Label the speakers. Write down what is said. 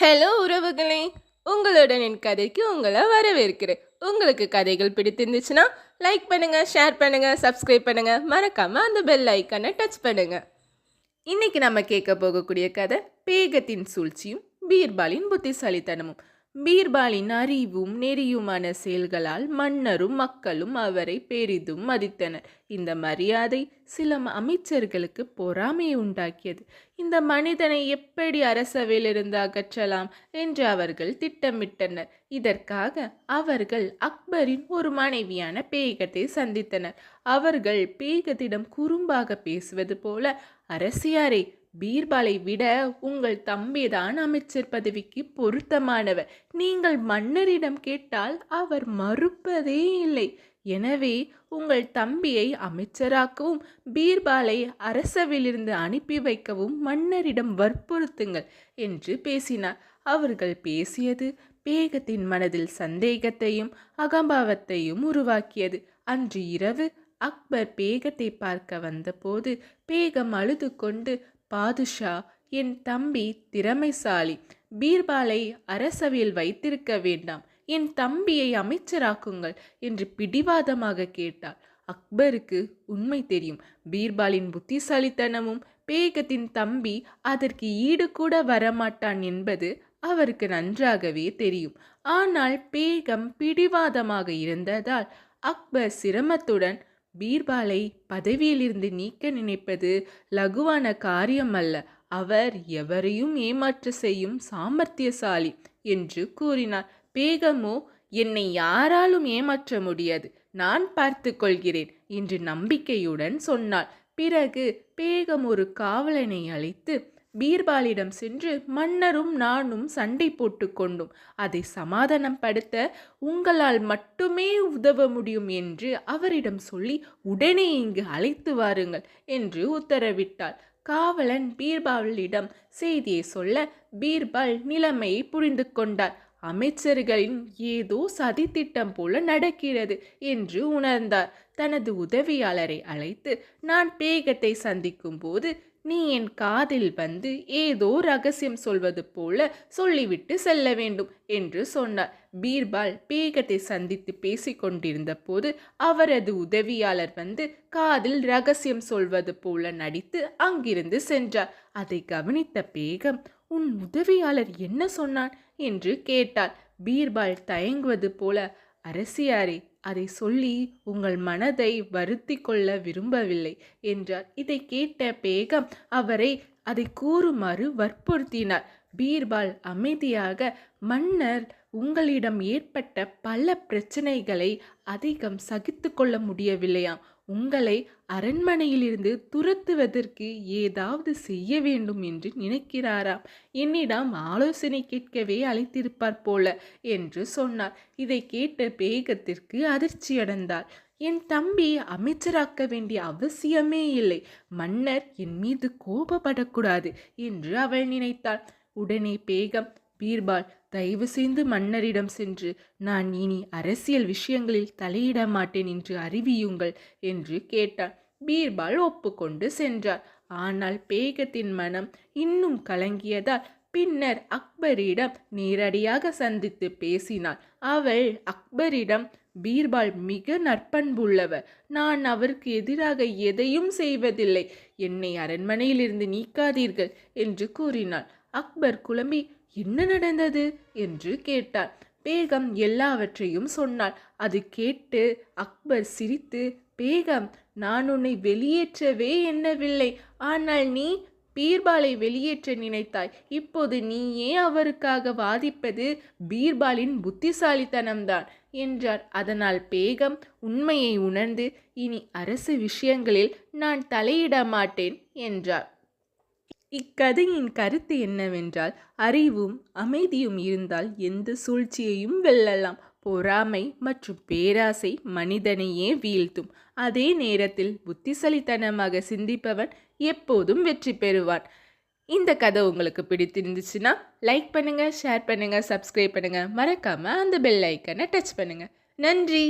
Speaker 1: Hello உறவுகளே. உங்களுடன் என் கதைக்கு உங்களை வரவேற்கிறேன். உங்களுக்கு கதைகள் பிடித்திருந்துச்சுன்னா லைக் பண்ணுங்கள் ஷேர் பண்ணுங்கள் சப்ஸ்கிரைப் பண்ணுங்கள் மறக்காமல் அந்த பெல் ஐக்கனை டச் பண்ணுங்கள் இன்றைக்கி நம்ம கேட்க போகக்கூடிய கதை பேகத்தின் சூழ்ச்சியும் பீர்பாலின் புத்திசாலித்தனமும். பீர்பாலின் அறிவும் நெறியுமான செயல்களால் மன்னரும் மக்களும் அவரை பெரிதும் மதித்தனர். இந்த மரியாதை சில அமைச்சர்களுக்கு பொறாமையை உண்டாக்கியது. இந்த மனிதனை எப்படி அரசவையிலிருந்து அகற்றலாம் என்று அவர்கள் திட்டமிட்டனர். இதற்காக அவர்கள் அக்பரின் ஒரு மனைவியான பேகத்தை சந்தித்தனர். அவர்கள் பேகத்திடம் குறும்பாக பேசுவது போல அரசியாரே பீர்பாலை விட உங்கள் தம்பிதான் அமைச்சர் பதவிக்கு பொருத்தமானவர். நீங்கள் மன்னரிடம் கேட்டால் அவர் மறுப்பதே இல்லை. எனவே உங்கள் தம்பியை அமைச்சராக்கவும் பீர்பாலை அரசவையிலிருந்து அனுப்பி வைக்கவும் மன்னரிடம் வற்புறுத்துங்கள் என்று பேசினார். அவர்கள் பேசியது பேகத்தின் மனதில் சந்தேகத்தையும் அகம்பாவத்தையும் உருவாக்கியது. அன்று இரவு அக்பர் பேகத்தை பார்க்க வந்தபோது பேகம் அழுது கொண்டு பாதுஷா என் தம்பி திறமைசாலி பீர்பாலை அரசவையில் வைத்திருக்க வேண்டாம். என் தம்பியை அமைச்சராக்குங்கள் என்று பிடிவாதமாக கேட்டாள். அக்பருக்கு உண்மை தெரியும். பீர்பாலின் புத்திசாலித்தனமும் பேகத்தின் தம்பி அதற்கு ஈடு கூட வரமாட்டான் என்பது அவருக்கு நன்றாகவே தெரியும். ஆனால் பேகம் பிடிவாதமாக இருந்ததால் அக்பர் சிரமத்துடன் பீர்பாலை பதவியிலிருந்து நீக்க நினைப்பது லகுவான காரியம் அல்ல. அவர் எவரையும் ஏமாற்ற செய்யும் சாமர்த்தியசாலி என்று கூறினார். பேகமோ என்னை யாராலும் ஏமாற்ற முடியாது. நான் பார்த்து கொள்கிறேன் என்று நம்பிக்கையுடன் சொன்னாள் பிறகு பேகம் ஒரு காவலனை அழைத்து பீர்பாலிடம் சென்று மன்னரும் நானும் சண்டை போட்டுக்கொண்டோம் அதை சமாதானப்படுத்த உங்களால் மட்டுமே உதவ முடியும் என்று அவரிடம் சொல்லி உடனே இங்கு அழைத்து வாருங்கள் என்று உத்தரவிட்டாள். காவலன் பீர்பாலிடம் செய்தியை சொல்ல பீர்பால் நிலைமையை புரிந்து கொண்டார் அமைச்சர்களின் ஏதோ சதித்திட்டம் போல நடக்கிறது என்று உணர்ந்தார். தனது உதவியாளரை அழைத்து நான் பேகத்தை சந்திக்கும் போது நீ என் காதில் வந்து ஏதோ ரகசியம் சொல்வது போல சொல்லிவிட்டு செல்ல வேண்டும் என்று சொன்னார். பீர்பால் பேகத்தை சந்தித்து பேசிக்கொண்டிருந்த போது அவரது உதவியாளர் வந்து காதில் ரகசியம் சொல்வது போல நடித்து அங்கிருந்து சென்றார். அதை கவனித்த பேகம் உன் உதவியாளர் என்ன சொன்னான் என்று கேட்டாள். பீர்பால் தயங்குவது போல அரசியாரே அதை சொல்லி உங்கள் மனதை வருத்தி கொள்ள விரும்பவில்லை என்றார் இதை கேட்ட பேகம் அவரை அதை கூறுமாறு வற்புறுத்தினார். பீர்பால் அமைதியாக மன்னர் உங்களிடம் ஏற்பட்ட பல பிரச்சனைகளை அதிகம் சகித்து கொள்ள முடியவில்லையாம். உங்களை அரண்மனையிலிருந்து துரத்துவதற்கு ஏதாவது செய்ய வேண்டும் என்று நினைக்கிறாராம். என்னிடம் ஆலோசனை கேட்கவே அழைத்திருப்பார் போல என்று சொன்னார். இதை கேட்ட பேகத்திற்கு அதிர்ச்சியடைந்தார் என் தம்பி அமைச்சராக்க வேண்டிய அவசியமே இல்லை. மன்னர் என் மீது கோபப்படக்கூடாது என்று அவள் நினைத்தாள். உடனே பேகம் பீர்பால் தயவு செய்து மன்னரிடம் சென்று நான் இனி அரசியல் விஷயங்களில் தலையிட மாட்டேன் என்று அறிவியுங்கள் என்று கேட்டான். பீர்பால் ஒப்புக்கொண்டு சென்றார். ஆனால் பேகத்தின் மனம் இன்னும் கலங்கியதால் பின்னர் அக்பரிடம் நேரடியாக சந்தித்து பேசினாள். அவள் அக்பரிடம் பீர்பால் மிக நற்பண்புள்ளவர். நான் அவருக்கு எதிராக எதையும் செய்வதில்லை. என்னை அரண்மனையிலிருந்து நீக்காதீர்கள் என்று கூறினாள். அக்பர் குழம்பி என்ன நடந்தது? என்று கேட்டார் பேகம் எல்லாவற்றையும் சொன்னாள். அது கேட்டு அக்பர் சிரித்து பேகம் நான் உன்னை வெளியேற்றவே எண்ணவில்லை. ஆனால் நீ பீர்பாலை வெளியேற்ற நினைத்தாய். இப்போது நீயே அவருக்காக வாதிப்பது பீர்பாலின் புத்திசாலித்தனம்தான் என்றார். அதனால் பேகம் உண்மையை உணர்ந்து இனி அரசு விஷயங்களில் நான் தலையிட மாட்டேன் என்றார். இக்கதையின் கருத்து என்னவென்றால் அறிவும் அமைதியும் இருந்தால் எந்த சூழ்ச்சியையும் வெல்லலாம். பொறாமை மற்றும் பேராசை மனிதனையே வீழ்த்தும். அதே நேரத்தில் புத்திசாலித்தனமாக சிந்திப்பவன் எப்போதும் வெற்றி பெறுவான். இந்த கதை உங்களுக்கு பிடித்திருந்துச்சுன்னா லைக் பண்ணுங்கள் ஷேர் பண்ணுங்கள் சப்ஸ்கிரைப் பண்ணுங்கள் மறக்காமல் அந்த பெல் ஐக்கனை டச் பண்ணுங்கள் நன்றி!